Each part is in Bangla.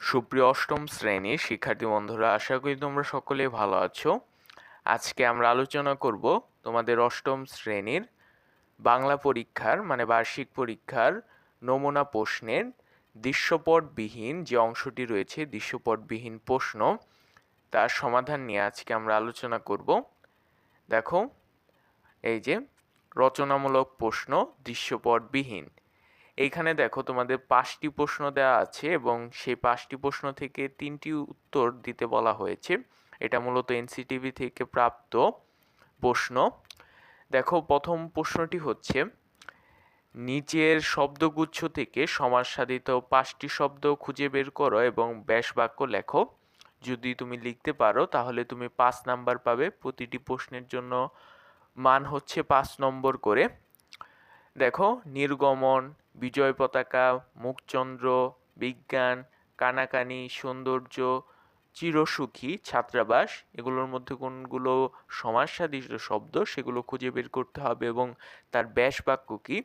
সুপ্রিয় অষ্টম শ্রেণির শিক্ষার্থী বন্ধুরা, আশা করি তোমরা সকলে ভালো আছো। আজকে আমরা আলোচনা করব তোমাদের অষ্টম শ্রেণির বাংলা পরীক্ষার মানে বার্ষিক পরীক্ষার নমুনা প্রশ্নের দৃশ্যপটবিহীন যে অংশটি রয়েছে, দৃশ্যপটবিহীন প্রশ্ন, তার সমাধান নিয়ে আজকে আমরা আলোচনা করব। দেখো, এই যে রচনামূলক প্রশ্ন দৃশ্যপটবিহীন। এইখানে দেখো তোমাদের পাঁচটি প্রশ্ন দেওয়া আছে এবং সেই পাঁচটি প্রশ্ন থেকে তিনটি উত্তর দিতে বলা হয়েছে। এটা মূলত এনসিটিভি থেকে প্রাপ্ত প্রশ্ন। দেখো, প্রথম প্রশ্নটি হচ্ছে, নিচের শব্দগুচ্ছ থেকে সমাজসাধিত পাঁচটি শব্দ খুঁজে বের করো এবং ব্যাস বাক্য লেখো। যদি তুমি লিখতে পারো, তাহলে তুমি পাঁচ নাম্বার পাবে। প্রতিটি প্রশ্নের জন্য মান হচ্ছে পাঁচ নম্বর করে। দেখো, নির্গমন বিজয় পতাকা, মুখচন্দ্র, বিজ্ঞান, কানাকানি, সৌন্দর্য, চিরসুখী, ছাত্রাবাস, এগুলোর মধ্যে কোনগুলো সমাজসাদৃশ্য শব্দ সেগুলো খুঁজে বের করতে হবে এবং তার ব্যাস বাক্য কি?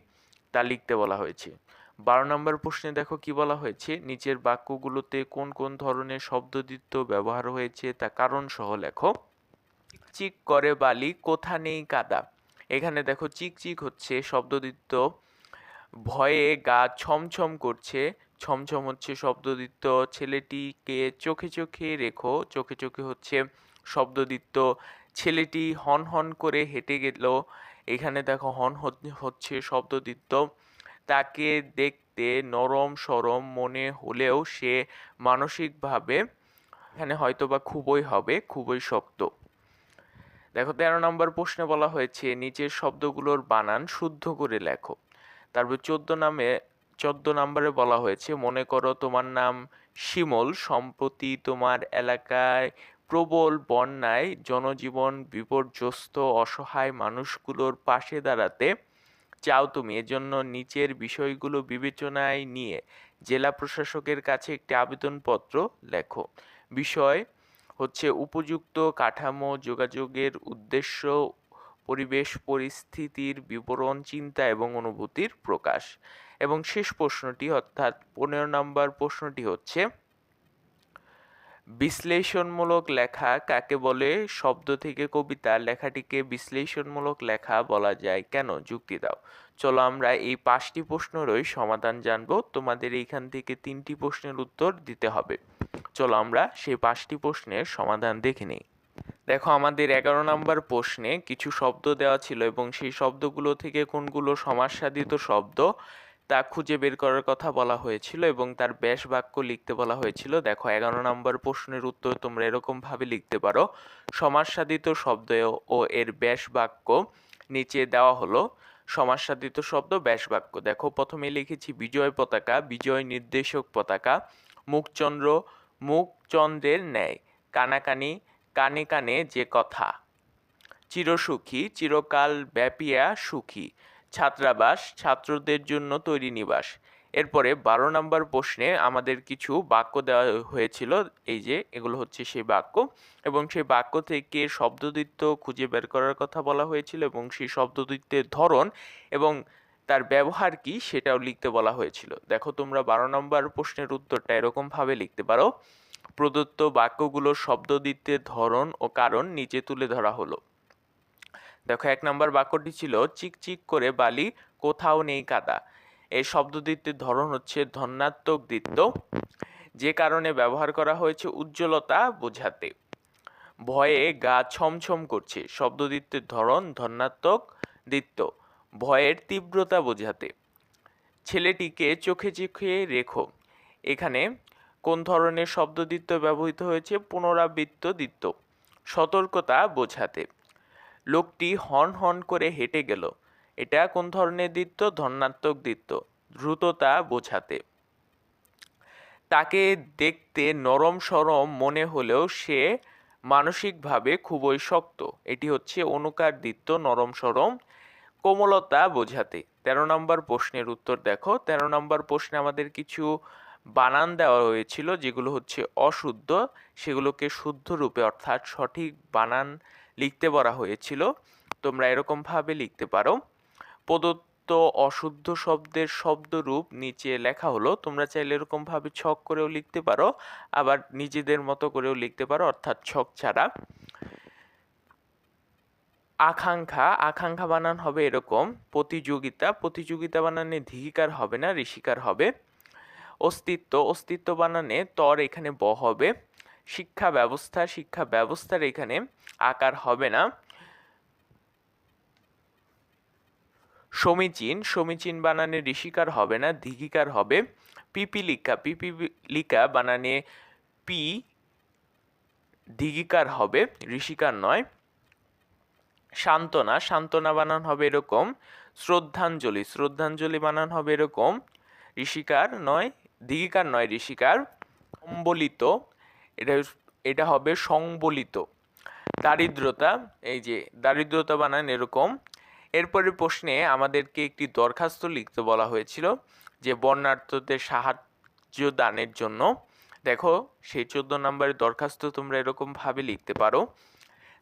তা লিখতে বলা হয়েছে। বারো নম্বর প্রশ্নে দেখো কি বলা হয়েছে? নিচের বাক্যগুলোতে কোন কোন ধরনের শব্দদিত্য ব্যবহার হয়েছে? তা কারণ সহ লেখো। চিক করে বালি, কোথা নেই কাদা। এখানে দেখো চিকচিক হচ্ছে শব্দদিত্য ভয়ে গা ছমছম করছে, ছমছম হচ্ছে শব্দদিত্য ছেলেটিকে চোখে চোখে রেখো, চোখে চোখে হচ্ছে শব্দদিত্য ছেলেটি হন হন করে হেঁটে গেল, এখানে দেখো হন হচ্ছে শব্দদিত্য তাকে দেখতে নরম সরম মনে হলেও সে মানসিকভাবে এখানে হয়তো বা খুবই হবে, খুবই শক্ত। দেখো তেরো নম্বর প্রশ্নে বলা হয়েছে, নিচের শব্দগুলোর বানান শুদ্ধ করে লেখো। তারপর চোদ্দ নামে, চোদ্দ নম্বরে বলা হয়েছে, মনে করো তোমার নাম শিমল, সম্প্রতি তোমার এলাকায় প্রবল বন্যায় জনজীবন বিপর্যস্ত, অসহায় মানুষগুলোর পাশে দাঁড়াতে চাও তুমি। এজন্য নিচের বিষয়গুলো বিবেচনায় নিয়ে জেলা প্রশাসকের কাছে একটি আবেদনপত্র লেখো। বিষয় হচ্ছে, উপযুক্ত কাঠামো যোগাযোগের উদ্দেশ্য পরিবেশ, পরিস্থিতির বিবরণ, চিন্তা এবং অনুভূতির প্রকাশ। এবং শেষ প্রশ্নটি, অর্থাৎ পনেরো নম্বর প্রশ্নটি হচ্ছে, বিশ্লেষণমূলক লেখা কাকে বলে? শব্দ থেকে কবিতা, লেখাটিকে বিশ্লেষণমূলক লেখা বলা যায় কেন? যুক্তি দাও। চলো আমরা এই পাঁচটি প্রশ্নেরই সমাধান জানব। তোমাদের এইখান থেকে তিনটি প্রশ্নের উত্তর দিতে হবে। চলো আমরা সেই পাঁচটি প্রশ্নের সমাধান দেখে নিই। দেখো, আমাদের এগারো নম্বর প্রশ্নে কিছু শব্দ দেওয়া ছিল এবং সেই শব্দগুলো থেকে কোনগুলো সমাজসাধিত শব্দ তা খুঁজে বের করার কথা বলা হয়েছিল এবং তার ব্যাস বাক্য লিখতে বলা হয়েছিল। দেখো, এগারো নম্বর প্রশ্নের উত্তর তোমরা এরকমভাবে লিখতে পারো। সমাজসাধিত শব্দ ও এর ব্যাস বাক্য নিচে দেওয়া হলো। সমাজসাধিত শব্দ, ব্যাস বাক্য। দেখো, প্রথমে লিখেছি বিজয় পতাকা, বিজয় নির্দেশক পতাকা, মুখচন্দ্র, মুখচন্দ্রের ন্যায়, কানাকানি কানে কানে যে কথা। চিরসুখী, চিরকাল ব্যাপিয়া সুখী। ছাত্রাবাস, ছাত্রদের জন্য তৈরি নিবাস। এরপরে বারো নম্বর প্রশ্নে আমাদের কিছু বাক্য দেওয়া হয়েছিল। এই যে, এগুলো হচ্ছে সেই বাক্য। এবং সেই বাক্য থেকে শব্দদিত্য খুঁজে বের করার কথা বলা হয়েছিল এবং সেই শব্দদিত্যের ধরন এবং তার ব্যবহার কি সেটাও লিখতে বলা হয়েছিল। দেখো তোমরা বারো নম্বর প্রশ্নের উত্তরটা এরকমভাবে লিখতে পারো। প্রদত্ত বাক্যগুলোর শব্দদিত্যের ধরন ও কারণ নিচে তুলে ধরা হলো। দেখো, এক নম্বর বাক্যটি ছিল চিকচিক করে বালি, কোথাও নেই কাদা। এই শব্দদিত্যের ধরন হচ্ছে ধন্যাত্মক দিত্য যে কারণে ব্যবহার করা হয়েছে উজ্জ্বলতা বোঝাতে। ভয়ে গা ছমছম করছে শব্দদিত্যের ধরন ধন্যাত্মক দিত্য ভয়ের তীব্রতা বোঝাতে। ছেলেটিকে চোখে চোখে রেখো, এখানে কোন ধরনের শব্দদিত্য ব্যবহৃত হয়েছে? পুনরাবৃত্ত দিত্য সতর্কতা বোঝাতে। লোকটি হন হন করে হেঁটে গেল। এটা কোন ধরনের দিত্য ধনাত্মক দিত্য দ্রুততা বোঝাতে। তাকে দেখতে নরম সরম মনে হলেও সে মানসিকভাবে খুবই শক্ত। এটি হচ্ছে অনুকার দিত্য নরম সরম। কোমলতা বোঝাতে। তেরো নম্বর প্রশ্নের উত্তর দেখো। তেরো নম্বর প্রশ্নে আমাদের কিছু বানান দেওয়া হয়েছিল, যেগুলো হচ্ছে অশুদ্ধ, সেগুলোকে শুদ্ধ রূপে অর্থাৎ সঠিক বানান লিখতে বলা হয়েছিল। তোমরা এরকমভাবে লিখতে পারো, প্রদত্ত অশুদ্ধ শব্দের শব্দরূপ নিচে লেখা হলো। তোমরা চাইলে এরকম ভাবে ছক করেও লিখতে পারো, আবার নিজেদের মতো করেও লিখতে পারো, অর্থাৎ ছক ছাড়া। আকাঙ্ক্ষা আকাঙ্ক্ষা বানান হবে এরকম। প্রতিযোগিতা প্রতিযোগিতা বানানে ধিকার হবে না, ঋষিকার হবে। অস্তিত্ব অস্তিত্ব বানানে তর এখানে ব হবে। শিক্ষা ব্যবস্থা, শিক্ষা ব্যবস্থার এখানে আকার হবে না। সমীচীন সমীচীন বানানে ঋষিকার হবে না, দিঘিকার হবে। পিপিলিকা পিপিলিকা বানানে পি দিঘিকার হবে, ঋষিকার নয়। সান্ত্বনা সান্ত্বনা বানান হবে এরকম। শ্রদ্ধাঞ্জলি শ্রদ্ধাঞ্জলি বানান হবে এরকম। ঋষিকার নয় দিঘিকার নয়, ঋষিকার সম্বলিত এটা এটা হবে সংবলিত। দারিদ্রতা, এই যে দারিদ্রতা বানান এরকম। এরপরের প্রশ্নে আমাদেরকে একটি দরখাস্ত লিখতে বলা হয়েছিল যে বর্ণার্থদের সাহায্য দানের জন্য। দেখো, সেই চোদ্দ নম্বরের দরখাস্ত তোমরা এরকমভাবে লিখতে পারো।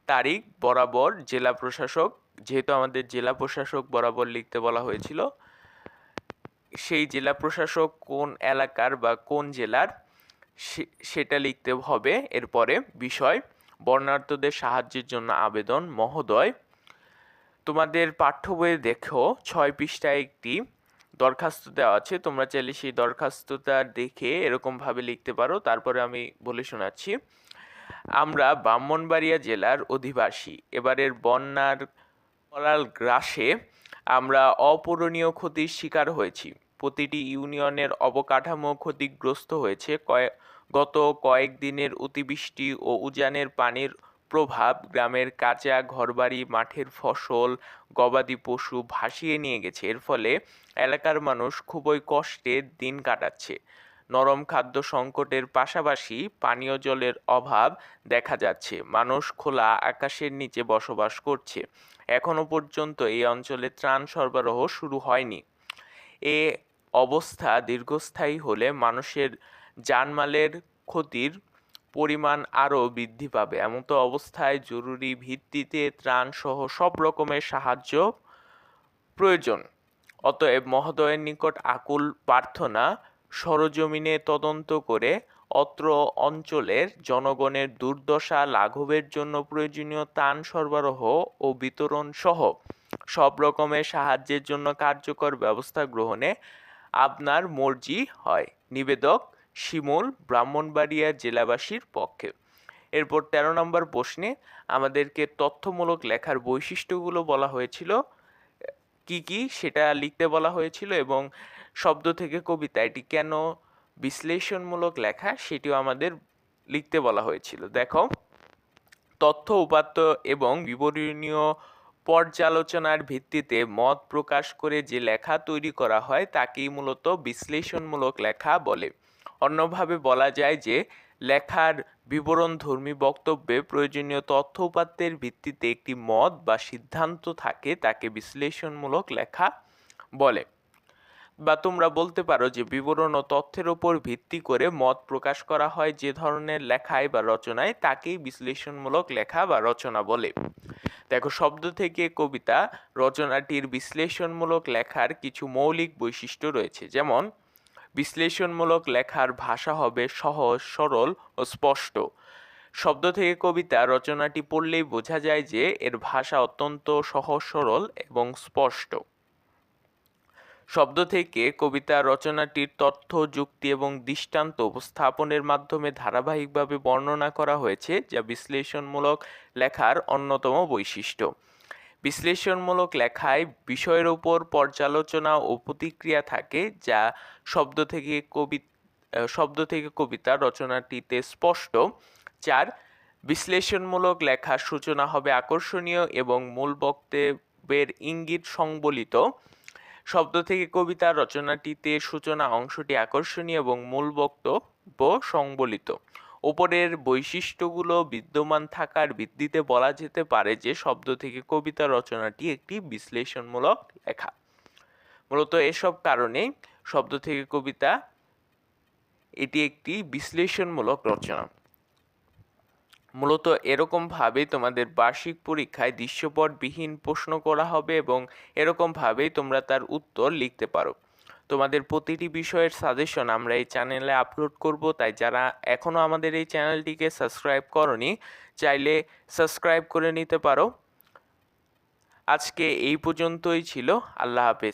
তারিখ, বরাবর, জেলা প্রশাসক, যেহেতু আমাদের জেলা প্রশাসক বরাবর লিখতে বলা হয়েছিল সেই জেলা প্রশাসক কোন এলাকার বা কোন জেলার সেটা লিখতে হবে। এরপরে বিষয়, বর্ণার্থদের সাহায্যের জন্য আবেদন, মহোদয়। তোমাদের পাঠ্য বইয়ে দেখো, ছয় পৃষ্ঠায় একটি দরখাস্ত দেওয়া আছে। তোমরা চাইলে সেই দরখাস্তটা দেখে এরকমভাবে লিখতে পারো। তারপরে আমি বলে শোনাচ্ছি। আমরা ব্রাহ্মণবাড়িয়া জেলার অধিবাসী। এবারের বন্যার করাল গ্রাসে আমরা অপূরণীয় ক্ষতির শিকার হয়েছি। প্রতিটি ইউনিয়নের অবকাঠামো ক্ষতিগ্রস্ত হয়েছে। কয়েক গত কয়েকদিনের অতিবৃষ্টি ও উজানের পানির প্রভাব গ্রামের কাঁচা ঘরবাড়ি, মাঠের ফসল, গবাদি পশু ভাসিয়ে নিয়ে গেছে। এর ফলে এলাকার মানুষ খুবই কষ্টে দিন কাটাচ্ছে। নরম খাদ্য সংকটের পাশাপাশি পানীয় জলের অভাব দেখা যাচ্ছে। মানুষ খোলা আকাশের নিচে বসবাস করছে। এখনও পর্যন্ত এই অঞ্চলে ত্রাণ সরবরাহ শুরু হয়নি। এ অবস্থা দীর্ঘস্থায়ী হলে মানুষের জানমালের ক্ষতির পরিমাণ আরও বৃদ্ধি পাবে। এমন তো অবস্থায় জরুরি ভিত্তিতে ত্রাণ সহ সব রকমের সাহায্য প্রয়োজন। অতএব মহোদয়ের নিকট আকুল প্রার্থনা সরজমিনে তদন্ত করে অত্র অঞ্চলের জনগণের দুর্দশা লাঘবের জন্য প্রয়োজনীয় ত্রাণ সরবরাহ ও বিতরণ সহ সব রকমের সাহায্যের জন্য কার্যকর ব্যবস্থা গ্রহণে আপনার মর্জি হয়। নিবেদক শিমুল, ব্রাহ্মণবাড়িয়া জেলাবাসীর পক্ষে। এরপর তেরো নম্বর প্রশ্নে আমাদেরকে তথ্যমূলক লেখার বৈশিষ্ট্যগুলো বলা হয়েছিল। কি কি সেটা লিখতে বলা হয়েছিল এবং শব্দ থেকে কবিতা। এটি কেন বিশ্লেষণমূলক লেখা সেটিও আমাদের লিখতে বলা হয়েছিল। দেখো, তথ্য উপাত্ত এবং বিবরণীয় পর্যালোচনার ভিত্তিতে মত প্রকাশ করে যে লেখা তৈরি করা হয় তাকেই মূলত বিশ্লেষণমূলক লেখা বলে। অন্যভাবে বলা যায় যে লেখার বিবরণধর্মী বক্তব্যে প্রয়োজনীয় তথ্য উপাত্তের ভিত্তিতে একটি মত বা সিদ্ধান্ত থাকে তাকে বিশ্লেষণমূলক লেখা বলে। বা তোমরা বলতে পারো যে বিবরণ ও তথ্যের উপর ভিত্তি করে মত প্রকাশ করা হয় যে ধরনের লেখায় বা রচনায়, তাকেই বিশ্লেষণমূলক লেখা বা রচনা বলে। দেখো, শব্দ থেকে কবিতা, রচনাটির বিশ্লেষণমূলক লেখার কিছু মৌলিক বৈশিষ্ট্য রয়েছে। যেমন, বিশ্লেষণমূলক লেখার ভাষা হবে সহজ, সরল ও স্পষ্ট। শব্দ থেকে কবিতা, রচনাটি পড়লেই বোঝা যায় যে এর ভাষা অত্যন্ত সহজ, সরল এবং স্পষ্ট। শব্দ থেকে কবিতা, রচনাটির তথ্য, যুক্তি এবং দৃষ্টান্ত উপস্থাপনের মাধ্যমে ধারাবাহিকভাবে বর্ণনা করা হয়েছে, যা বিশ্লেষণমূলক লেখার অন্যতম বৈশিষ্ট্য। বিশ্লেষণমূলক লেখায় বিষয়ের উপর পর্যালোচনা ও প্রতিক্রিয়া থাকে, যা শব্দ থেকে কবি শব্দ থেকে কবিতা, রচনাটিতে স্পষ্ট। চার, বিশ্লেষণমূলক লেখার সূচনা হবে আকর্ষণীয় এবং মূল বক্তব্যের ইঙ্গিত সংবলিত। শব্দ থেকে কবিতা রচনাটিতে সূচনা অংশটি আকর্ষণীয় এবং মূল বক্তব্য সংবলিত। ওপরের বৈশিষ্ট্যগুলো বিদ্যমান থাকার ভিত্তিতে বলা যেতে পারে যে, শব্দ থেকে কবিতা রচনাটি একটি বিশ্লেষণমূলক লেখা। মূলত এসব কারণে শব্দ থেকে কবিতা এটি একটি বিশ্লেষণমূলক রচনা। মূলত এরকমভাবেই তোমাদের বার্ষিক পরীক্ষায় দৃশ্যপটবিহীন প্রশ্ন করা হবে এবং এরকমভাবেই তোমরা তার উত্তর লিখতে পারো। তোমাদের প্রতিটি বিষয়ের সাজেশন আমরা এই চ্যানেলে আপলোড করব, তাই যারা এখনও আমাদের এই চ্যানেলটিকে সাবস্ক্রাইব করনি, চাইলে সাবস্ক্রাইব করে নিতে পারো। আজকে এই পর্যন্তই ছিল, আল্লাহ হাফেজ।